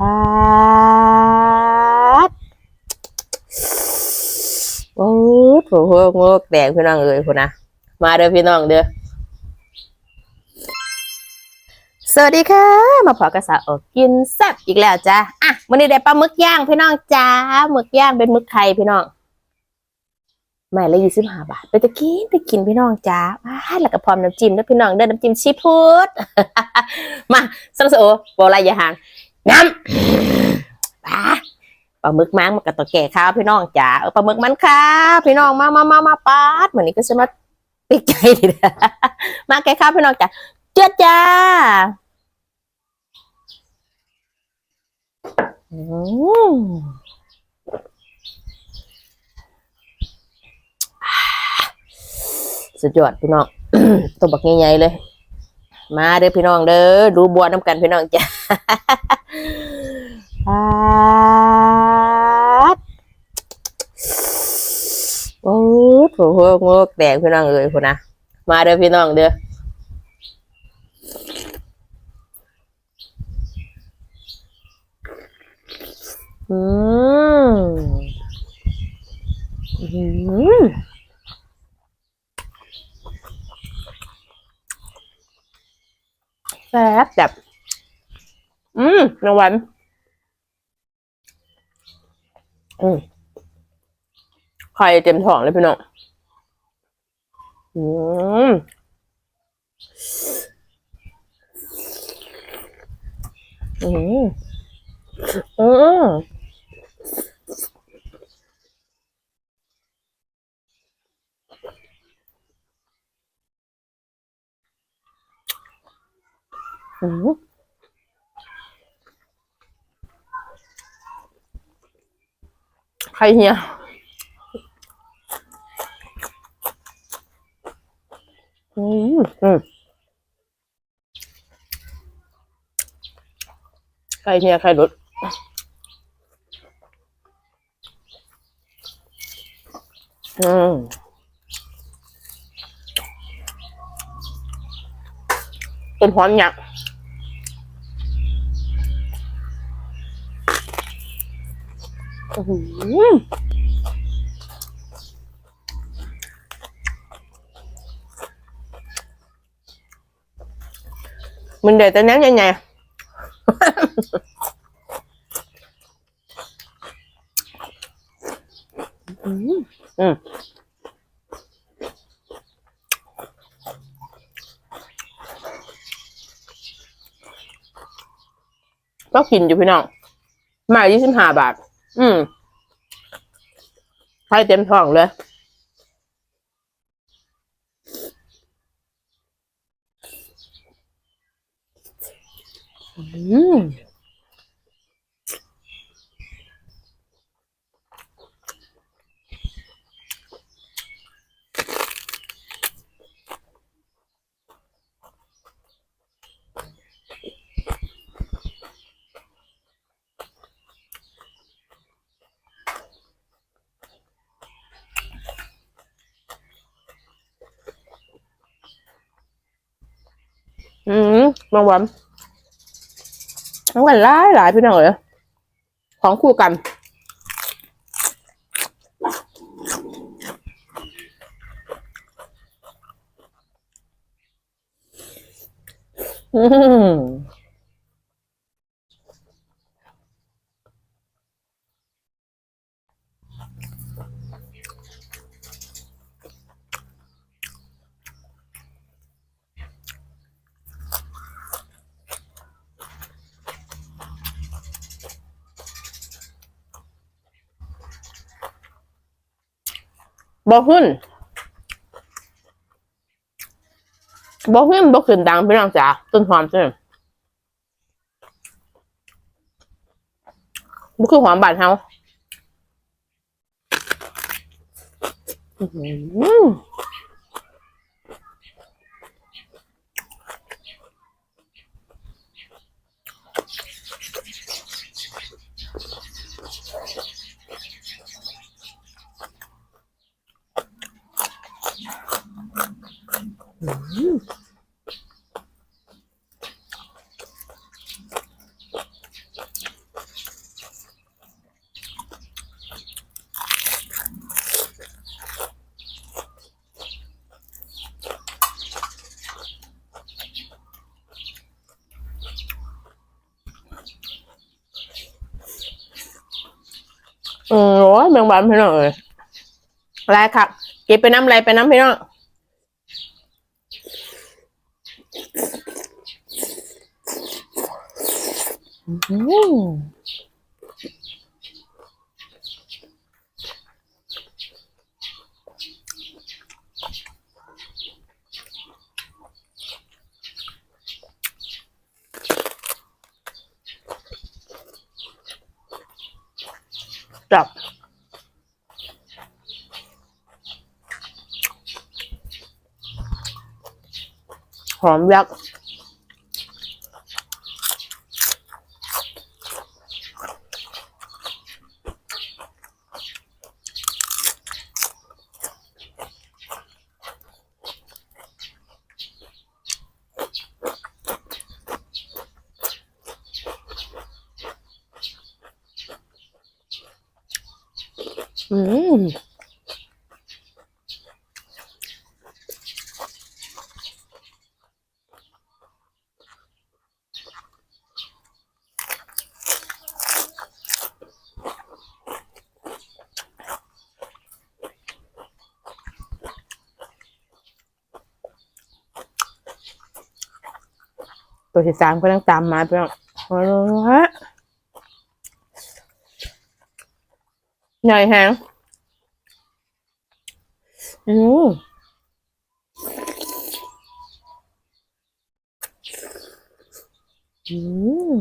ปาดโอ้ยโหโหโงกแดงพี่น้องเอ้ยคุณนะมาเด้อพี่น้องเด้อสวัสดีค่ะ มาพอกระสาออกกินแซ่บอีกแล้วจ้าอะวันนี้ได้ปลาหมึกย่างพี่น้องจ้าหมึกย่างเป็นหมึกไทยพี่น้องไม่ละยี่สิบห้าบาทไปตะกินไปกินพี่น้องจ้าว้ายแล้วก็พร้อมน้ำจิ้มด้วพี่น้องเด้อน้ำจิ้มชีฟูดมาสังโซโบราณยาหาง น้ำปลาปลาหมึกมั้งมันก็ต้องแก่ข้าวพี่น้องจ้าเออปลาหมึกมันค่ะพี่น้องมามามามาปาดเหมือนนี้ก็จะมาปิกใจดีนะมาแก่ข้าวพี่น้องจ้าเจ้าจ้าอืมสุดยอดพี่น้องตัวบักใหญ่ๆเลย มาเด้อพี่น้องเด้อดูบัวน้ำกันพี่น้องจ้ะปาดโอ้โหโหโงกแดงพี่น้องเอ้ยคุณนะมาเด้อพี่น้องเด้ออืมอืม แซ่บแบบอืมนางวัน อืมไข่เต็มท้องเลยพี่น้อง อืมอืมอืม อืมใครเฮียอืมอืมใครเฮียใครรถอืมเป็นหอมหยัก อื้อหือ mình để tay ném nha nhà ừ. ก็กินอยู่พี่น้องห อืมให้เต็มท้องเลย อืม อืม บางวันบางวันหลายหลายพี่น้องเลยของคู่กันอืม บ่หุ้นบ่หุ้นบ่ขึ้นดังพี่น้องจ๋าต้นหอมใช่ไหมบ่คือหอมบาดเฮาอืม แมงวันพี่น้องเลยไรครับเก็บไปน้ำอะไรไปน้ำพี่น้องอืมจับ หอมยักษ์อืม ตัวที่สามก็ต้องตามมาพี่น้องฮะใหญ่แฮงอืมอืม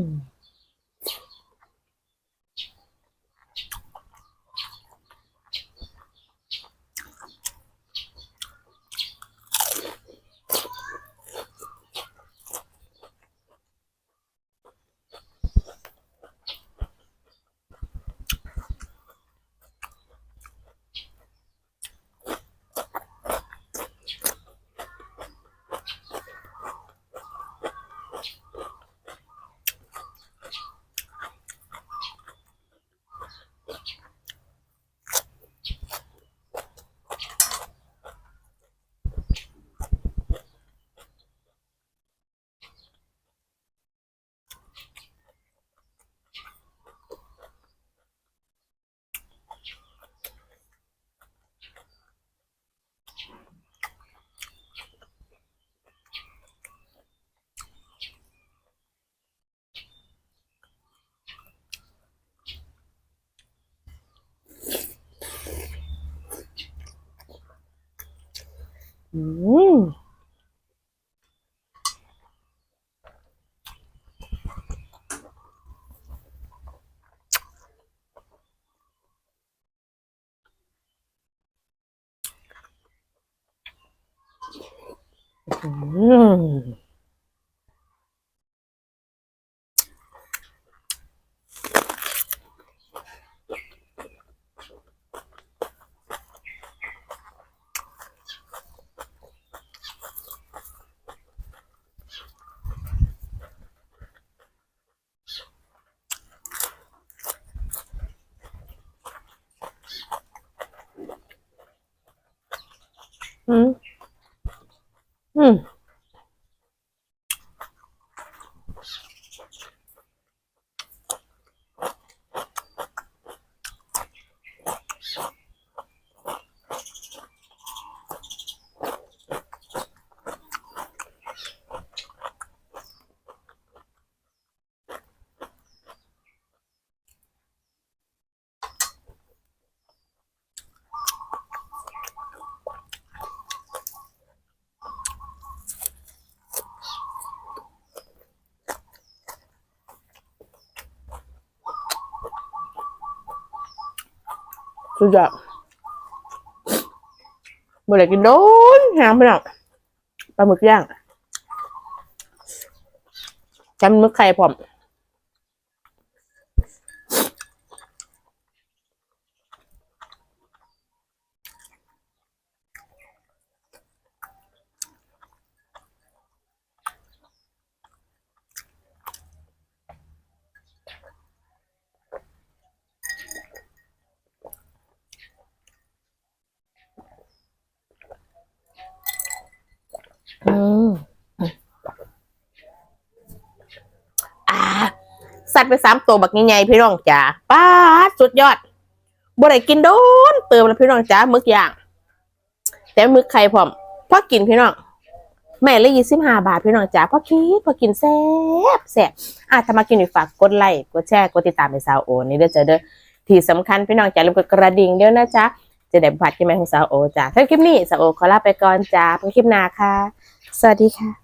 อืมอืม อืม อืม สุดยอดเมื่อไหร่กินโดนหางไปหน่อยปลาหมึกย่างจำมึกไข่พร้อม อืมอ่า สัตว์ไปสามตัวบักใหญ่ๆพี่น้องจ๋าป้าสุดยอดบ่ได้กินโดนเติมแล้วพี่น้องจ้ามึกย่าง แต่มึกไข่พร้อมพอกินพี่น้องแม่ละยี่สิบห้าบาทพี่น้องจ๋าพอคิดพอกินแซ่บแซ่บอะถ้ามากินอีกฝากกดไลค์กดแชร์กดติดตามไปสาวโอนี่เด้อจ้าเด้อที่สำคัญพี่น้องจ๋าลืมกดกระดิ่งเด้อนะจ๊ะจะได้บัตรที่แม่ของสาวโอจ้าถ้าคลิปนี้สาวโอขอลาไปก่อนจ้าพบกันคลิปหน้าค่ะ สวัสดีค่ะ